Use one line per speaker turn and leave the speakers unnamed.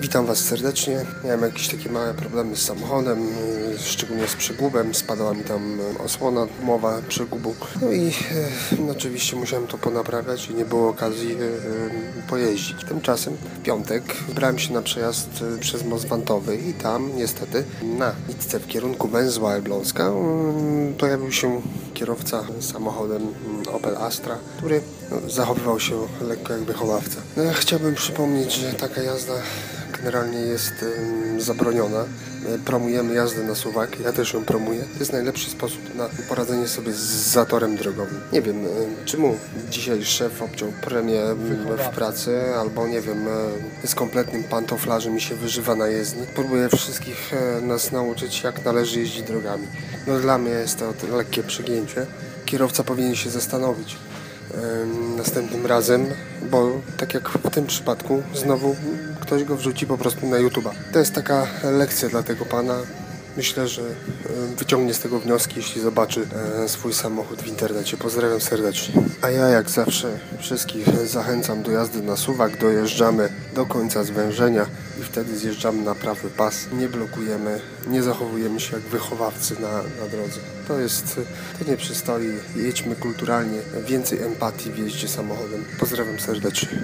Witam Was serdecznie. Miałem jakieś takie małe problemy z samochodem, y, szczególnie z przegubem. Spadała mi tam y, osłona gumowa przegubu. No i no, oczywiście musiałem to ponaprawiać i nie było okazji y, pojeździć. Tymczasem w piątek wybrałem się na przejazd przez most i tam niestety na nitce w kierunku węzła Elbląska pojawił się kierowca samochodem Opel Astra, który no, zachowywał się lekko jak wychowawca. No, ja chciałbym przypomnieć, że taka jazda generalnie jest zabroniona. My promujemy jazdę na suwak, ja też ją promuję. To jest najlepszy sposób na poradzenie sobie z zatorem drogowym. Nie wiem, ym, czemu dzisiaj szef obciął premię w pracy, albo nie wiem, jest kompletnym pantoflarzem i się wyżywa na jezdni. Próbuje wszystkich e, nas nauczyć, jak należy jeździć drogami. No dla mnie jest to lekkie przegięcie. Kierowca powinien się zastanowić następnym razem, bo tak jak w tym przypadku, znowu ktoś go wrzuci po prostu na YouTube'a. To jest taka lekcja dla tego pana. Myślę, że em, wyciągnie z tego wnioski, jeśli zobaczy e, swój samochód w internecie. Pozdrawiam serdecznie. A ja jak zawsze wszystkich zachęcam do jazdy na suwak. Dojeżdżamy do końca zwężenia i wtedy zjeżdżamy na prawy pas. Nie blokujemy, nie zachowujemy się jak wychowawcy na, na drodze. To jest, to nie przystoi. Jedźmy kulturalnie. Więcej empatii w jeździe samochodem. Pozdrawiam serdecznie.